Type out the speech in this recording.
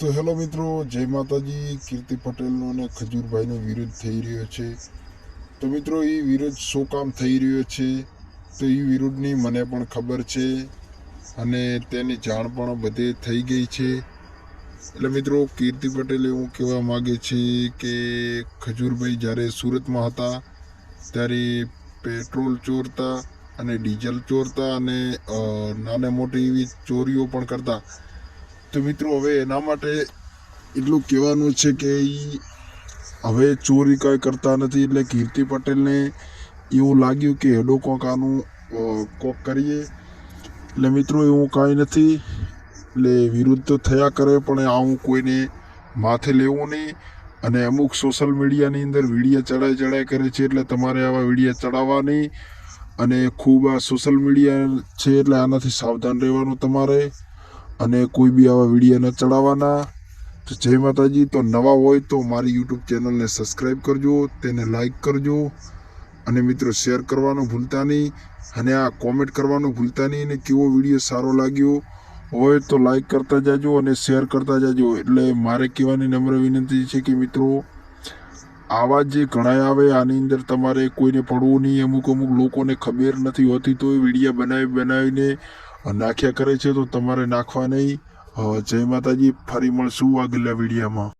તો હેલો મિત્રો, જય માતાજી. કીર્તિ પટેલનો અને ખજૂરભાઈનો વિરોધ થઈ રહ્યો છે. તો મિત્રો એ વિરોધ શું કામ થઈ રહ્યો છે? તો એ વિરોધની મને પણ ખબર છે અને તેની જાણ પણ બધે થઈ ગઈ છે. એટલે મિત્રો, કીર્તિ પટેલ એવું કહેવા માગે છે કે ખજૂરભાઈ જ્યારે સુરતમાં હતા, ત્યારે પેટ્રોલ ચોરતા અને ડીઝલ ચોરતા અને નાને મોટી એવી ચોરીઓ પણ કરતા. તો મિત્રો, હવે એના માટે એટલું કહેવાનું છે કે એ હવે ચોરી કંઈ કરતા નથી. એટલે કીર્તિ પટેલને એવું લાગ્યું કે હેડો કોક આનું કોક કરીએ. એટલે મિત્રો, એવું કાંઈ નથી. એટલે વિરુદ્ધ તો થયા કરે, પણ આવું કોઈને માથે લેવું નહીં. અને અમુક સોશિયલ મીડિયાની અંદર વિડીયા ચડાઈ ચડાઈ કરે છે, એટલે તમારે આવા વિડીયા ચડાવવા નહીં. અને ખૂબ આ સોશિયલ મીડિયા છે, એટલે આનાથી સાવધાન રહેવાનું તમારે. અને કોઈ બી આવા વીડિયો ન ચડાવવાના. તો જય માતાજી. તો નવા હોય તો મારી યુટ્યુબ ચેનલને સબસ્ક્રાઈબ કરજો, તેને લાઈક કરજો. અને મિત્રો શેર કરવાનું ભૂલતા નહીં. અને આ કોમેન્ટ કરવાનું ભૂલતા નહીં અને કેવો વીડિયો સારો લાગ્યો હોય તો લાઈક કરતા જાજો અને શેર કરતા જાજો. એટલે મારે કહેવાની નમ્ર વિનંતી છે કે મિત્રો, આવા જે ઘણા આવે આની અંદર તમારે કોઈને પડવું નહીં. અમુક અમુક લોકોને ખબર નથી હોતી તો એ વિડીયા બનાવી બનાવીને નાખ્યા કરે છે તો તમારે નાખવા નહીં. જય માતાજી ફરી મળશું આગલા વિડીયામાં.